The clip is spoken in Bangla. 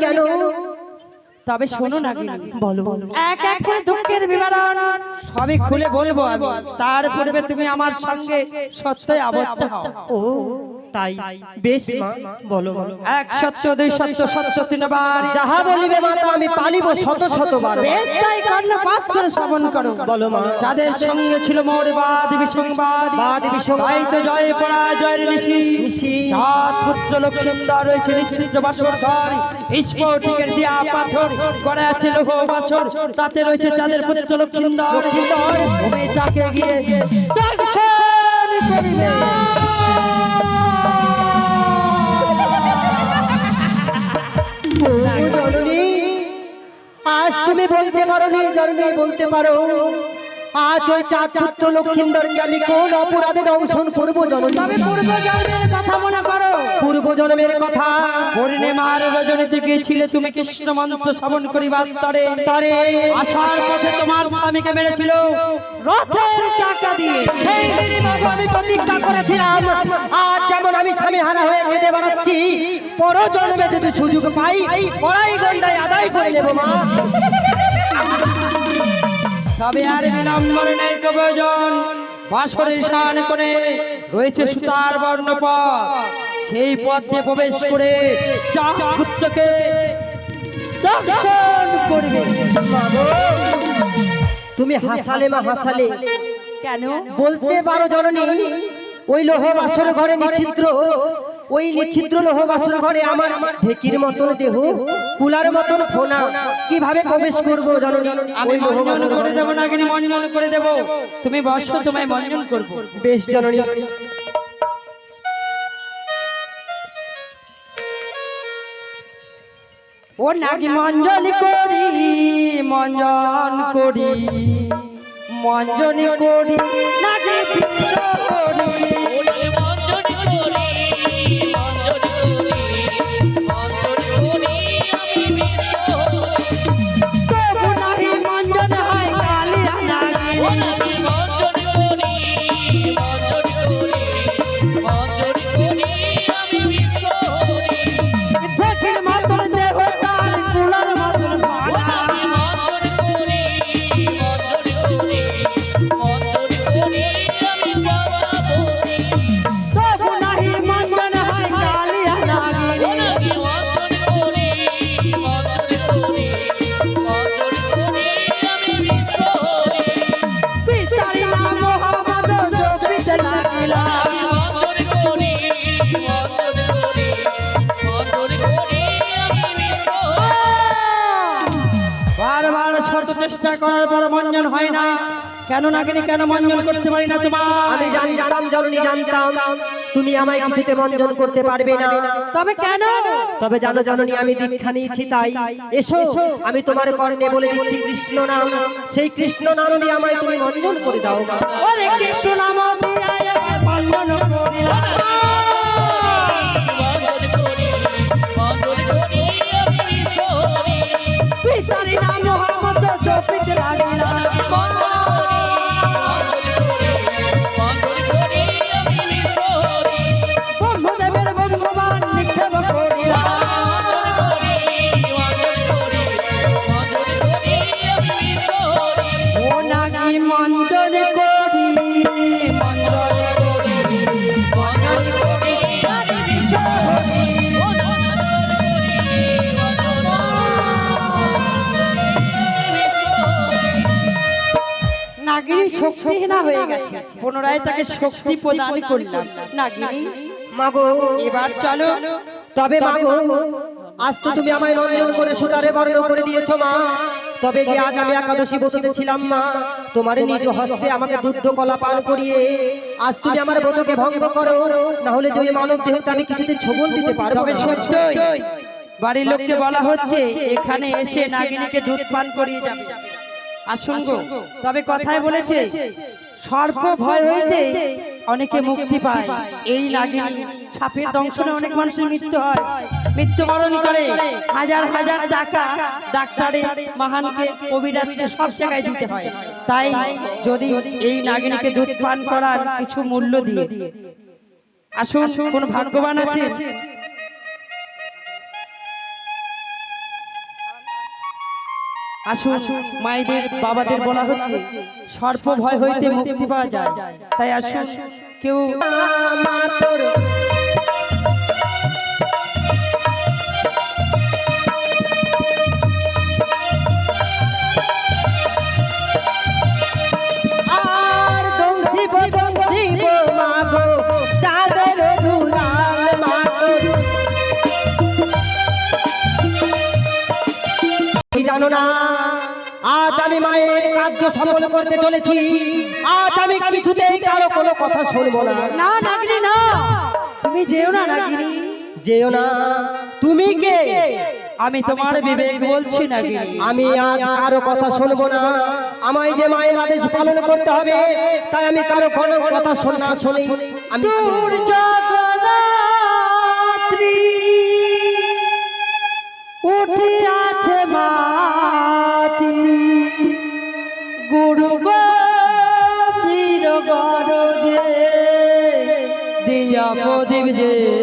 কেন? তবে শোনো না বলো। এক এক করে দুঃখের বিবরণ সবই খুলে বলব আমি। তার পূর্বে তুমি আমার সঙ্গে সত্যই আবদ্ধ হও। ও। তাই বেশ মা বলো বলো। এক সত্য দুই সত্য সত্য তিনবার যাহা বলিবে মাতা আমি পালিব শত শতবার বেশ তাই কর্ণপাত করে শ্রবণ করো। বলো মা। যাদের সঙ্গে ছিল মোর বাদ বিসংবাদ বাদ বিসংবাদ। জয় পরাজয়ের নিশি নিশি। চাঁদ পুত্র লক্ষ্মীন্দর রয়েছে নিশ্চিত বাসর ঘর। স্ফটিকের দিয়া পাথর করে আছে লোহ বাসর। তাতে রয়েছে চাঁদের পুত্র লক্ষ্মীন্দর তাকে গিয়ে দর্শন করিবে। তুমি বলতে পারো নি কারণে বলতে পারো। আজ ওই চাঁদ পুত্র লক্ষ্মীন্দরকে আমি কোন অপরাধে দংশন করব জননী? তবে পূর্ব জন্মের কথা মনে করো। পূর্ব জন্মের কথা? পূর্ণিমার রজনীতে গিয়েছিলে তুমি কৃষ্ণ মন্ত্র শ্রবণ করিবার তরে। তারে। আসার পথে তোমার স্বামীকে মেরেছিল। রথের চাকা দিয়ে। সেই দিনই আমি প্রতিজ্ঞা করেছিলাম আজ যেমন আমি স্বামী হারা হয়ে কেঁদে বেড়াচ্ছি পর জন্মে যদি সুযোগ পাই কড়াই গন্ডায় আদায় করে নেব মা। তবে আর বিলম্বর নেই প্রয়োজন বাসরে করে রয়েছে সুতার বর্ণ পথ সেই পথ দিয়ে প্রবেশ করে চা পুত্রকে দর্শন করবে। তুমি হাসালে মা হাসালে। কেন? বলতে পারো জননী ওই লোহ বাসর ঘরে নিচ্ছিদ্র ওই নিচ্ছিদ্র লোহ বাসর ঘরে আমার ঢেকির মতন দেহ কুলার মতন ফোনা। কীভাবে প্রবেশ করব জননী? আমি ওই লোহ মঞ্জন করে দেবো না কিন্তু মঞ্জন করে দেবো। তুমি বসো তোমায় মঞ্জন করব। বেশ জননী। ও নাকি মঞ্জন করি মঞ্জন করি মঞ্জন করি নাকি করি চেষ্টা করার পর মঞ্জন হয় না। কেন নাগিনী কেন মঞ্জন করতে পারি না তোমার আমি জানতাম জননী জানতাম। তুমি আমায় কিছুতে বন্ধন করতে পারবে না। তবে কেন? তবে জানো জননী আমি দীক্ষা নিয়েছি তাই। এসো। আমি তোমার কর্ণে বলে দিচ্ছি কৃষ্ণ নাম। সেই কৃষ্ণ নাম দিয়ে আমায় তুমি বন্ধন করে দাও। ওরে কৃষ্ণ নাম দিয়া শক্তিহীনা হয়ে গেছে। পুনরায় তাকে শক্তি প্রদান করলাম। নাগিনী মাগো এবার চলো। তবে মাগো আজ তো তুমি আমায় বন্ধন করে সুতারে বর্ণ করে দিয়েছ মা। তবে যে আজ আমি একাদশী ব্রততে ছিলাম মা তোমার নিজ হস্তে আমাকে দুগ্ধ কলা পান করিয়ে আজ তুমি আমার ব্রতকে ভঙ্গ করো। না হলে যে মানব দেহতে আমি কিছুতে ছবল দিতে পারব তবে সত্যই। বাড়ির লোককে বলা হচ্ছে এখানে এসে নাগিনীকে দুধ পান করিয়ে যাবে। আসুন গো তবে কথায় বলেছে সর্প ভয় হইতে অনেকে মুক্তি পায়। এই নাগিনী সাপের দংশনে অনেক মানুষের মৃত্যু হয়। মৃত্যুবরণ করে। হাজার হাজার টাকা ডাক্তারে মহানকে কবিরাজকে সব জায়গায় দিতে হয়। তাই যদি এই নাগিনীকে দুধ পান করার কিছু মূল্য দিয়ে। আসুন কোন ভাগ্যবান আছে? আসুন মায়েদের বাবাদের বলা হচ্ছে সর্প ভয় হইতে মুক্তি পাওয়া যায়। তাই আসুন কেউ কার্য সফল করতে চলেছি। আজ আমি কিছুতেই কারও কোনো কথা শুনব না। না নাগিনি না। তুমি যেও না নাগিনি। যেও না। তুমি কে? আমি তোমার বিবেক বলছি নাগিনি। আমি আজ কারও কথা শুনব না। আমায় যে মায়ের আদেশ পালন করতে হবে তাই আমি কারও কোনো কথা শোন না শুনি। আমি উঠে আছে মাতি যে